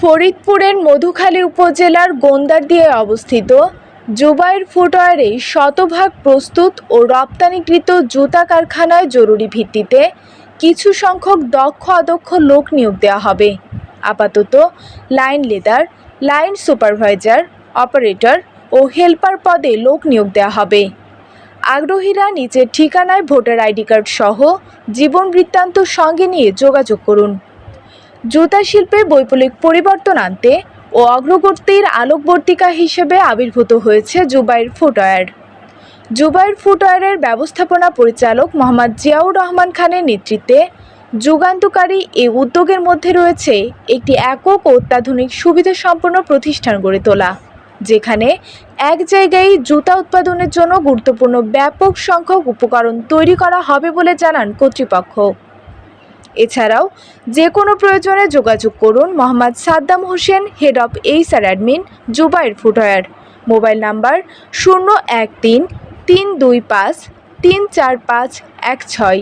ফরিদপুরের মধুখালী উপজেলার গোন্দারদিয়ায় অবস্থিত জুবাইর ফুটওয়ারে শতভাগ প্রস্তুত ও রপ্তানিকৃত জুতা কারখানায় জরুরি ভিত্তিতে কিছু সংখ্যক দক্ষ অদক্ষ লোক নিয়োগ দেওয়া হবে। আপাতত line leather line supervisor, operator ও হেল্পার পদে লোক নিয়োগ দেওয়া হবে। আগ্রহীরা নিচের ঠিকানায় ভোটার আইডি কার্ড সহ জীবন বৃত্তান্ত সঙ্গে নিয়ে যোগাযোগ করুন। জুতা শিল্পে বৈপ্লবিক পরিবর্তন আনতে ও অগ্রগতির আলোকবর্তিকা হিসেবে আবির্ভূত হয়েছে জুবাইর ফুটওয়্যার। জুবাইর ফুটওয়্যারের ব্যবস্থাপনা পরিচালক মোহাম্মদ জিয়াউর রহমান খানের নেতৃত্বে যুগান্তকারী এই উদ্যোগের মধ্যে রয়েছে একটি একক ও অত্যাধুনিক সুবিধাসম্পন্ন প্রতিষ্ঠান গড়ে তোলা, যেখানে এক জায়গায় জুতা উৎপাদনের জন্য গুরুত্বপূর্ণ ব্যাপক সংখ্যক উপকরণ তৈরি করা হবে বলে জানান কর্তৃপক্ষ। এছাড়াও যে কোনো প্রয়োজনে যোগাযোগ করুন Mohammad Saddam Hossain head of HR admin Zubair footwear. Mobile number শূন্য এক তিন তিন দুই পাঁচ তিন চার পাঁচ এক ছয়।